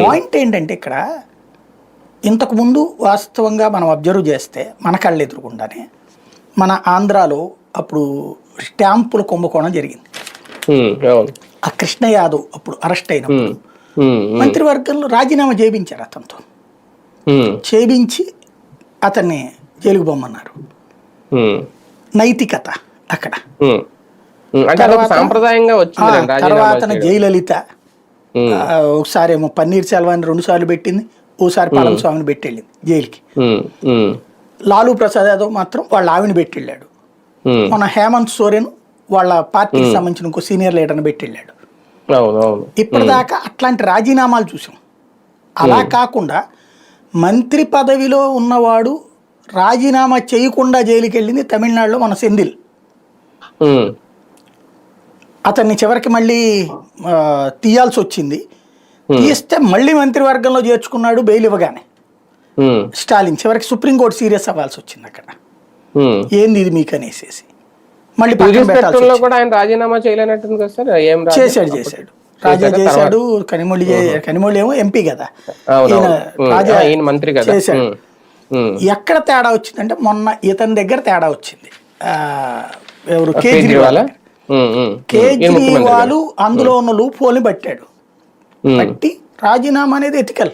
Point ఏంటంటే ఇక్కడ ఇంతకు ముందు వాస్తవంగా మనం అబ్జర్వ్ చేస్తే మన కళ్ళు ఎదురుకుండానే మన ఆంధ్రాలో అప్పుడు స్టాంపుల కుంభకోణం జరిగింది. అవును. ఆ కృష్ణ యాదవ్ అప్పుడు అరెస్ట్ అయినప్పుడు ఉమ్, మంత్రివర్గంలో రాజీనామా చేయించారు అతనితో. చేయించి అతన్ని జైలుకు పొమ్మన్నారు. ఉమ్, నైతికత అక్కడ. తర్వాత. జయలలిత ఒకసారి ఏమో పన్నీర్ సెల్వాని రెండు సార్లు పెట్టింది. ఓసారి పళనిస్వామిని పెట్టి వెళ్ళింది జైలుకి. లాలూ ప్రసాద్ యాదవ్ మాత్రం వాళ్ళ ఆవిని పెట్టి వెళ్ళాడు ఉమ్. మన హేమంత్ సోరెన్ వాళ్ళ పార్టీకి సంబంధించిన ఇంకో సీనియర్ లీడర్ని పెట్టి వెళ్ళాడు అవును అవును. ఇప్పటిదాకా అట్లాంటి రాజీనామాలు చూసాం. అలా కాకుండా మంత్రి పదవిలో ఉన్నవాడు రాజీనామా చేయకుండా జైలుకి వెళ్ళింది తమిళనాడులో మన సెందిల్. అతన్ని చివరికి మళ్ళీ తీయాల్సి వచ్చింది తీస్తే మళ్ళీ మంత్రివర్గంలో చేర్చుకున్నాడు బెయిల్ ఇవ్వగానే. స్టాలిన్ చివరికి సుప్రీంకోర్టు సీరియస్ అవ్వాల్సి వచ్చింది అక్కడ. ఏంది ఇది మీకు అనేసేసి మళ్ళీ. కూడా ఆయన రాజీనామా చేయలేనట్టుంది కదా సార్? ఏం చేశాడు చేశాడు. రాజా చేశాడా? కనిమొళి కనిమొళి ఏమో ఎంపీ కదా. రాజా మంత్రి చేశాడు. ఎక్కడ తేడా వచ్చిందంటే మొన్న ఇతని దగ్గర తేడా వచ్చింది. ఆ, ఎవరు? కేజ్రీవాల్. కేజ్రీవాల్ అందులో ఉన్న లూప్ హోల్ని పట్టాడు. బట్టి రాజీనామా అనేది ఎతికల్